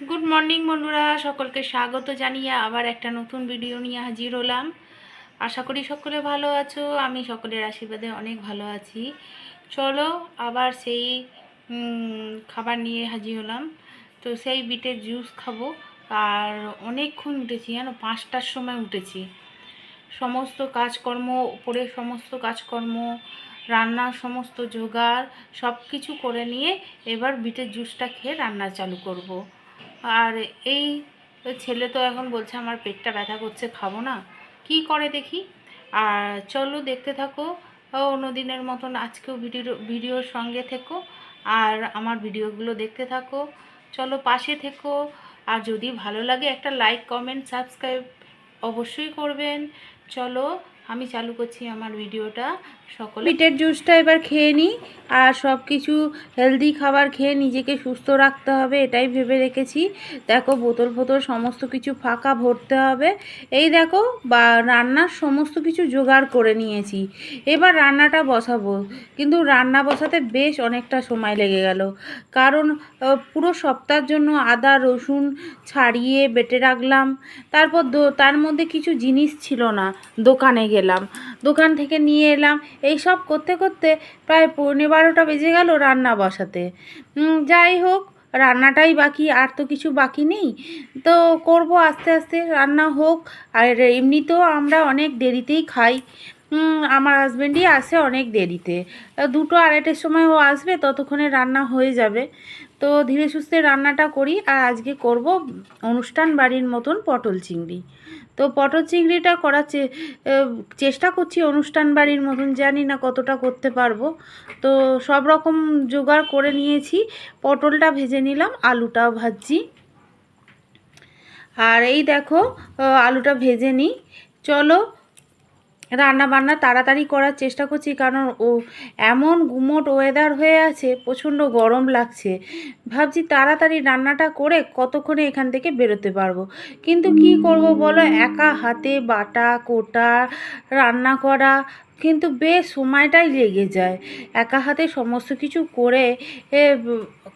Good morning বন্ধুরা। সকলকে স্বাগত জানিয়ে আবার একটা নতুন ভিডিও নিয়ে হাজির হলাম। আশা করি সকলে ভালো আছো, আমি সকলের আশীর্বাদে অনেক ভালো আছি। চলো আবার সেই খাবার নিয়ে হাজির হলাম। তো সেই বিটের জুস খাব। আর অনেকক্ষণ উঠেছি, জানো, পাঁচটার সময় উঠেছি। সমস্ত কাজকর্ম, উপরে সমস্ত কাজকর্ম রান্নার সমস্ত জোগাড় সব কিছু করে নিয়ে এবার বিটের জুসটা খেয়ে রান্না চালু করব। আর এই ছেলে তো এখন বলছে আমার পেটটা ব্যথা করছে, খাব না। কি করে দেখি? আর চলো দেখতে থাকো অন্যদিনের মতন আজকেও ভিডিও ভিডিওর সঙ্গে থেকো, আর আমার ভিডিওগুলো দেখতে থাকো। চলো পাশে থেকো, আর যদি ভালো লাগে একটা লাইক, কমেন্ট, সাবস্ক্রাইব অবশ্যই করবেন। চলো, আমি চালু করছি আমার ভিডিওটা। বিটের জুসটা এবার খেয়ে নিই আর সব কিছু হেলদি খাবার খেয়ে নিজেকে সুস্থ রাখতে হবে, এটাই ভেবে রেখেছি। দেখো বোতল ফোতল সমস্ত কিছু ফাঁকা ভরতে হবে। এই দেখো বা রান্নার সমস্ত কিছু জোগাড় করে নিয়েছি। এবার রান্নাটা বসাবো। কিন্তু রান্না বসাতে বেশ অনেকটা সময় লেগে গেল। কারণ পুরো সপ্তাহের জন্য আদা, রসুন ছাড়িয়ে বেটে রাখলাম। তারপর তার মধ্যে কিছু জিনিস ছিল না, দোকানে গেলাম। দোকান থেকে নিয়ে এলাম। এই সব করতে করতে প্রায় পৌনে বারোটা বেজে গেল রান্না বসাতে। যাই হোক, রান্নাটাই বাকি, আর তো কিছু বাকি নেই। তো করব আস্তে আস্তে, রান্না হোক। আর এমনিতেও আমরা অনেক দেরিতেই খাই। আমার হাজব্যান্ডই আসে অনেক দেরিতে। দুটো আড়াইটের সময় ও আসবে, ততক্ষণে রান্না হয়ে যাবে। তো ধীরে সুস্থে রান্নাটা করি আর আজকে করব অনুষ্ঠান বাড়ির মতন পটল চিংড়ি। তো পটল চিংড়িটা করার চেষ্টা করছি অনুষ্ঠান বাড়ির মতন, জানি না কতটা করতে পারব। তো সব রকম জোগাড় করে নিয়েছি, পটলটা ভেজে নিলাম, আলুটাও ভাজছি। আর এই দেখো আলুটা ভেজে নিই। চলো রান্না বান্না তাড়াতাড়ি করার চেষ্টা করছি, কারণ ও এমন গুমোট ওয়েদার হয়ে আছে, প্রচণ্ড গরম লাগছে। ভাবছি তাড়াতাড়ি রান্নাটা করে কতক্ষণে এখান থেকে বেরোতে পারব। কিন্তু কি করব বলো? একা হাতে বাটা কোটা রান্না করা কিন্তু বেশ সময়টাই লেগে যায়। একা হাতে সমস্ত কিছু করে এ,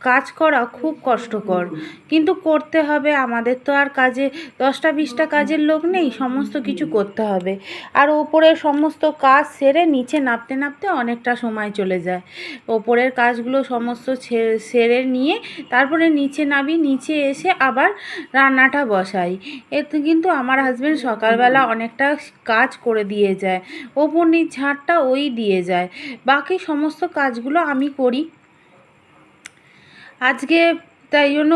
কাজ করা খুব কষ্টকর। কিন্তু করতে হবে আমাদের তো আর কাজে দশটা বিশটা কাজের লোক নেই সমস্ত কিছু করতে হবে। আর ওপরের সমস্ত কাজ সেরে নিচে নামতে নামতে অনেকটা সময় চলে যায়। ওপরের কাজগুলো সমস্ত সেরে নিয়ে তারপরে নিচে নামি, নিচে এসে আবার রান্নাটা বসাই। এতে কিন্তু আমার হাজব্যান্ড সকালবেলা অনেকটা কাজ করে দিয়ে যায়। ওপর নিচ ঝাঁটটা ওই দিয়ে যায়। বাকি সমস্ত কাজগুলো আমি করি। আজকে তাই জন্য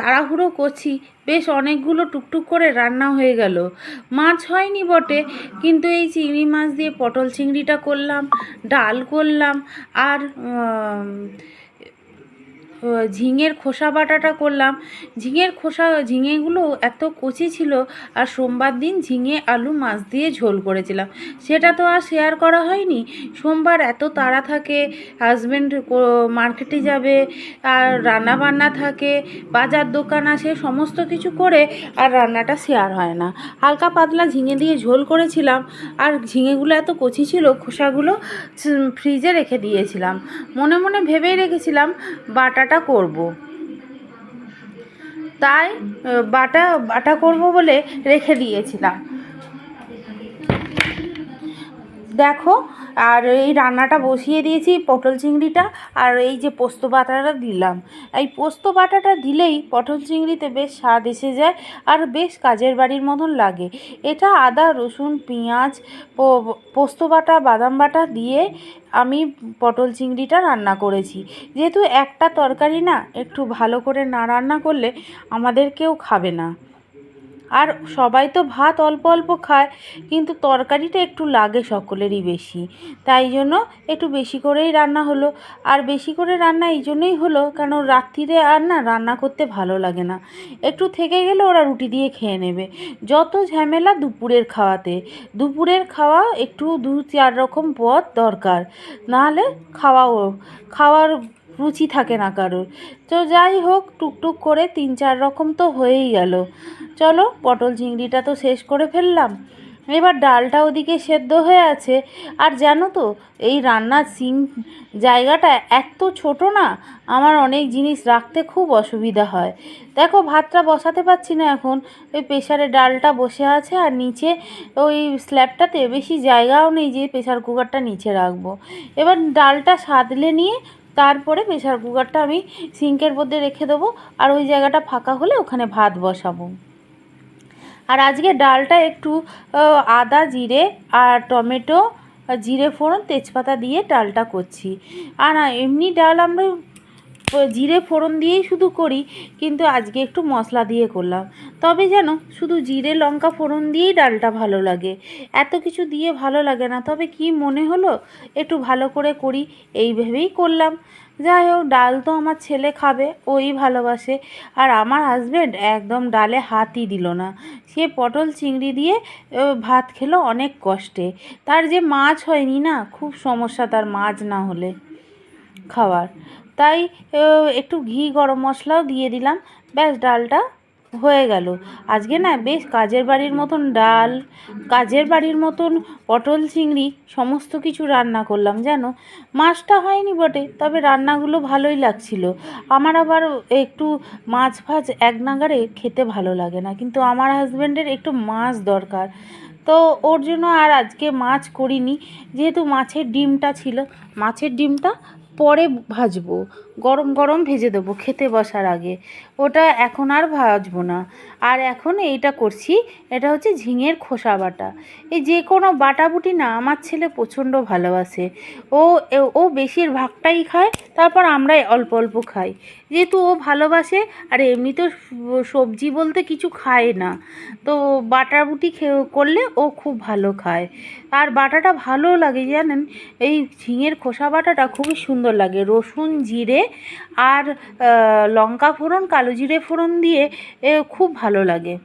তাড়াহুড়ো করছি। বেশ অনেকগুলো টুকটুক করে রান্না হয়ে গেল। মাছ হয়নি বটে, কিন্তু এই চিংড়ি মাছ দিয়ে পটল চিংড়িটা করলাম, ডাল করলাম, আর ঝিঙের খোসা বাটাটা করলাম। ঝিঙের খোসা, ঝিঙেগুলো এত কচি ছিল, আর সোমবার দিন ঝিঙে, আলু, মাছ দিয়ে ঝোল করেছিলাম। সেটা তো আর শেয়ার করা হয়নি। সোমবার এত তাড়া থাকে হাজব্যান্ড মার্কেটে যাবে, আর রান্না বান্না থাকে, বাজার দোকান আসে সমস্ত কিছু করে আর রান্নাটা শেয়ার হয় না। হালকা পাতলা ঝিঙে দিয়ে ঝোল করেছিলাম, আর ঝিঙেগুলো এত কচি ছিল, খোসাগুলো ফ্রিজে রেখে দিয়েছিলাম। মনে মনে ভেবেই রেখেছিলাম, বাটাটা করব। তাই বাটা বাটা করব বলে রেখে দিয়েছিলাম দেখো, আর এই রান্নাটা বসিয়ে দিয়েছি পটল চিংড়িটা, আর এই যে পোস্ত বাটাটা দিলাম। এই পোস্ত বাটাটা দিলেই পটল চিংড়িতে বেশ স্বাদ এসে যায়, আর বেশ কাজের বাড়ির মতন লাগে। এটা আদা, রসুন, পেঁয়াজ পোস্ত বাটা, বাদাম বাটা দিয়ে আমি পটল চিংড়িটা রান্না করেছি। যেহেতু একটা তরকারি না, একটু ভালো করে না রান্না করলে আমাদের কেউ খাবে না। আর সবাই তো ভাত অল্প অল্প খায়, কিন্তু তরকারিটা একটু লাগে সকলেরই বেশি। তাই জন্য একটু বেশি করেই রান্না হলো। আর বেশি করে রান্না এই জন্যই হলো কারণ রাত্রিরে আর না রান্না করতে ভালো লাগে না। একটু থেকে গেলে ওরা রুটি দিয়ে খেয়ে নেবে। যত ঝামেলা দুপুরের খাওয়াতে। দুপুরের খাওয়া একটু দু চার রকম পদ দরকার। নাহলে খাওয়াও, খাওয়ার রুচি থাকে না কারোর। তো যাই হোক, টুকটুক করে তিন চার রকম তো হয়েই গেল। চলো, পটল চিংড়িটা তো শেষ করে ফেললাম। এবার ডালটা ওদিকে সেদ্ধ হয়ে আছে। আর জানো তো, এই রান্নার সিং জায়গাটা এত ছোট না, আমার অনেক জিনিস রাখতে খুব অসুবিধা হয়। দেখো, ভাতটা বসাতে পারছি না এখন। ওই প্রেশারে ডালটা বসে আছে আর নিচে ওই স্ল্যাবটাতে বেশি জায়গাও নেই যে প্রেশার কুকারটা নিচে রাখব। এবার ডালটা সাদলে নিয়ে তারপরে প্রেশার কুকারটা আমি সিঙ্কের মধ্যে রেখে দেবো আর ওই জায়গাটা ফাঁকা হলে ওখানে ভাত বসাবো। আর আজকে ডালটা একটু আদা, জিরে আর টমেটো, জিরে ফোড়ন, তেজপাতা দিয়ে ডালটা করছি। আর এমনি ডাল আমরা জিরে ফোড়ন দিয়েই শুধু করি, কিন্তু আজকে একটু মশলা দিয়ে করলাম। তবে যেন শুধু জিরে, লঙ্কা ফোড়ন দিয়েই ডালটা ভালো লাগে। এত কিছু দিয়ে ভালো লাগে না, তবে কি মনে হলো? একটু ভালো করে করি, এই ভেবেই করলাম। যাই হোক, ডাল তো আমার ছেলে খাবে, ওই ভালোবাসে। আর আমার হাজব্যান্ড একদম ডালে হাতই দিল না। সে পটল চিংড়ি দিয়ে ভাত খেলো অনেক কষ্টে। তার যে মাছ হয়নি না, খুব সমস্যা তার মাছ না হলে খাওয়ার। তাই একটু ঘি, গরম মশলাও দিয়ে দিলাম। ব্যাস, ডালটা হয়ে গেল। আজকে না বেশ কাজের বাড়ির মতন ডাল, কাজের বাড়ির মতন পটল, চিংড়ি, সমস্ত কিছু রান্না করলাম, জানো? মাছটা হয়নি বটে, তবে রান্নাগুলো ভালোই লাগছিল। আমার আবার একটু মাছ ফাছ এক নাগারে খেতে ভালো লাগে না, কিন্তু আমার হাজব্যান্ডের একটু মাছ দরকার। তো ওর জন্য আর আজকে মাছ করিনি, যেহেতু মাছের ডিমটা ছিল, মাছের ডিমটা পরে ভাজবো। গরম গরম ভেজে দেবো খেতে বসার আগে। ওটা এখন আর ভাজবো না। আর এখন এইটা করছি, এটা হচ্ছে ঝিঙের খোসা বাটা। এই যে কোনো বাটাবুটি না আমার ছেলে প্রচণ্ড ভালোবাসে। ও ও বেশিরভাগটাই খায়, তারপর আমরাই অল্প অল্প খাই। যেহেতু ও ভালোবাসে, আর এমনি তো সবজি বলতে কিছু খায় না। তো বাটাবুটি করলে ও খুব ভালো খায়। আর বাটাটা ভালোও লাগে জানেন? এই ঝিঙের খোসা বাটাটা খুবই সুন্দর লাগে। রসুন, জিরে আর লঙ্কা ফোড়ন, কালো জিরে ফোড়ন দিয়ে খুব ভালো লাগে।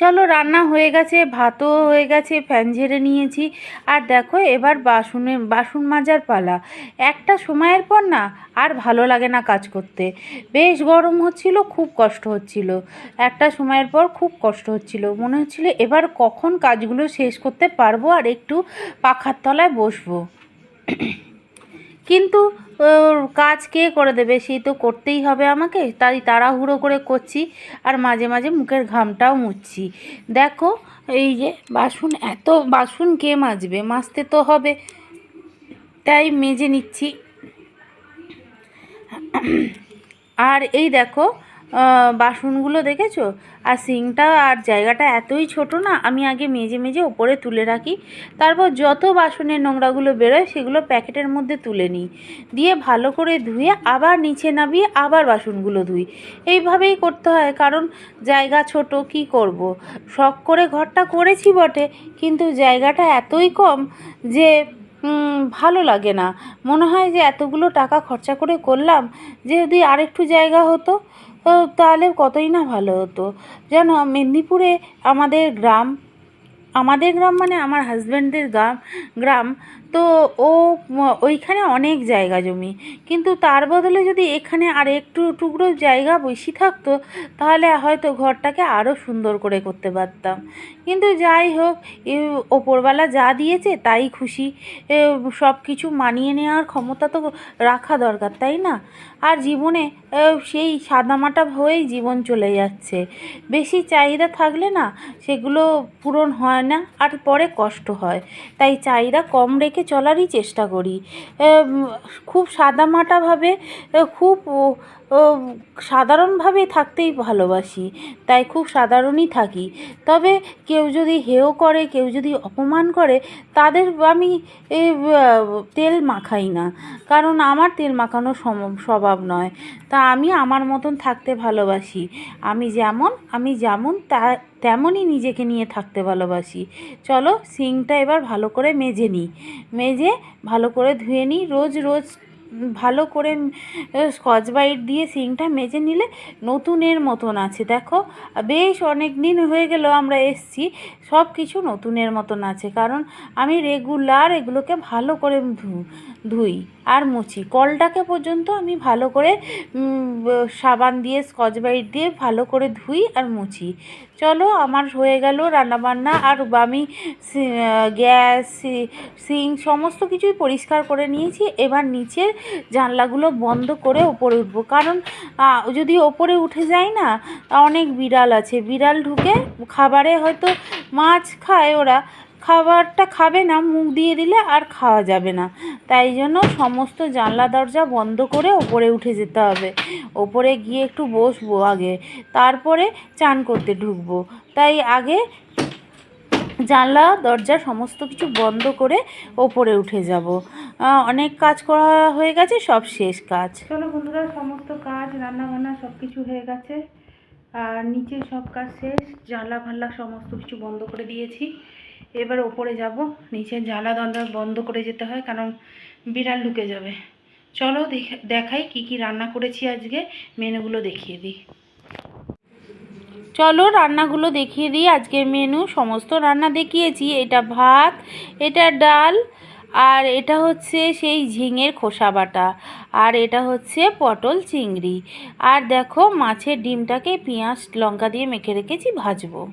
চলো, রান্না হয়ে গেছে, ভাতও হয়ে গেছে, ফ্যান ঝেড়ে নিয়েছি। আর দেখো, এবার বাসনে, বাসন মাজার পালা। একটা সময়ের পর না, আর ভালো লাগে না কাজ করতে। বেশ গরম হচ্ছিল, খুব কষ্ট হচ্ছিল। একটা সময়ের পর খুব কষ্ট হচ্ছিল। মনে হচ্ছিল, এবার কখন কাজগুলো শেষ করতে পারব আর একটু পাখার তলায় বসবো। কিন্তু কাজ কে করে দেবে? সেই তো করতেই হবে আমাকে। তাই তাড়াহুড়ো করে করছি আর মাঝে মাঝে মুখের ঘামটাও মুছছি। দেখো, এই যে বাসন, এত বাসন কে মাজবে? মাজতে তো হবে। তাই মেজে নিচ্ছি। আর এই দেখো বাসনগুলো দেখেছ? আর সিংটা আর জায়গাটা এতই ছোট না, আমি আগে মেজে মেজে ওপরে তুলে রাখি। তারপর যত বাসনের নোংরাগুলো বেরোয়, সেগুলো প্যাকেটের মধ্যে তুলে নিই। দিয়ে ভালো করে ধুয়ে আবার নিচে নামিয়ে আবার বাসনগুলো ধুই। এইভাবেই করতে হয়, কারণ জায়গা ছোট, কি করব। শখ করে ঘরটা করেছি বটে, কিন্তু জায়গাটা এতই কম যে ভালো লাগে না। মনে হয় যে এতগুলো টাকা খরচা করে করলাম, যে যদি আরেকটু জায়গা হতো তাহলে কতই না ভালো হতো। যেন মেদিনীপুরে আমাদের গ্রাম আমাদের গ্রাম মানে আমার হাজব্যান্ডের গ্রাম গ্রাম, তো ও, ওইখানে অনেক জায়গা জমি। কিন্তু তার বদলে যদি এখানে আর একটু টুকরো জায়গা বেশি থাকতো, তাহলে হয়তো ঘরটাকে আরও সুন্দর করে করতে পারতাম। কিন্তু যাই হোক, এ ওপরওয়ালা যা দিয়েছে তাই খুশি। সব কিছু মানিয়ে নেওয়ার ক্ষমতা তো রাখা দরকার, তাই না? আর জীবনে সেই সাদামাটা হয়েই জীবন চলে যাচ্ছে। বেশি চাহিদা থাকলে না, সেগুলো পূরণ হয় না, আর পরে কষ্ট হয়। তাই চাহিদা কম রেখে চলারই চেষ্টা করি। খুব সাদামাটাভাবে খুব ও, সাধারণভাবে থাকতেই ভালোবাসি তাই খুব সাধারণই থাকি। তবে কেউ যদি হেয় করে কেউ যদি অপমান করে তাদের আমি তেল মাখাই না। কারণ আমার তেল মাখানো স্বভাব নয়। তা আমি আমার মতন থাকতে ভালোবাসি। আমি যেমন আমি যেমন তা তেমনই নিজেকে নিয়ে থাকতে ভালোবাসি। চলো সিংটা এবার ভালো করে মেজে নিই। মেজে ভালো করে ধুয়ে নিই। রোজ রোজ ভালো করে স্কচ বাইট দিয়ে সিংটা মেজে নিলে নতুনের মতন আছে। দেখো, বেশ অনেক দিন হয়ে গেল আমরা এসছি সব কিছু নতুনের মতন আছে। কারণ আমি রেগুলার এগুলোকে ভালো করে ধুই। আর মুছি। কলটাকে পর্যন্ত আমি ভালো করে সাবান দিয়ে, স্কচ ব্রাইট দিয়ে ভালো করে ধুই আর মুছি। চলো, আমার হয়ে গেল রান্নাবান্না আর আমি গ্যাস, সিং সমস্ত কিছুই পরিষ্কার করে নিয়েছি। এবার নিচের জানলাগুলো বন্ধ করে ওপরে উঠবো। কারণ যদি ওপরে উঠে যায় না, অনেক বিড়াল আছে। বিড়াল ঢুকে খাবারে হয়তো মাছ খায় ওরা খাবারটা খাবে না, মুখ দিয়ে দিলে আর খাওয়া যাবে না। তাই জন্য সমস্ত জানলা দরজা বন্ধ করে ওপরে উঠে যেতে হবে। ওপরে গিয়ে একটু বসবো আগে, তারপরে চান করতে ঢুকবো। তাই আগে জানলা, দরজা সমস্ত কিছু বন্ধ করে ওপরে উঠে যাব। অনেক কাজ করা হয়ে গেছে, সব শেষ কাজ। চলো বন্ধুরা, সমস্ত কাজ রান্না বান্না সব কিছু হয়ে গেছে। আর নিচে সব কাজ শেষ জানলা ফাল্লা সমস্ত কিছু বন্ধ করে দিয়েছি। এবার ওপরে যাব। নিচে জানলা দরজা বন্ধ করে যেতে হয়, কারণ বিড়াল ঢুকে যাবে। চলো দেখ- দেখাই কি কি রান্না করেছি আজকে। মেনুগুলো দেখিয়ে দিই। চলো রান্নাগুলো দেখিয়ে দিই। আজকের মেনু, সমস্ত রান্না দেখিয়েছি। এটা ভাত, এটা ডাল, আর এটা হচ্ছে সেই ঝিঙের খোসা বাটা, আর এটা হচ্ছে পটল চিংড়ি। আর দেখো মাছের ডিমটাকে পেঁয়াজ, লঙ্কা দিয়ে মেখে রেখেছি, ভাজবো।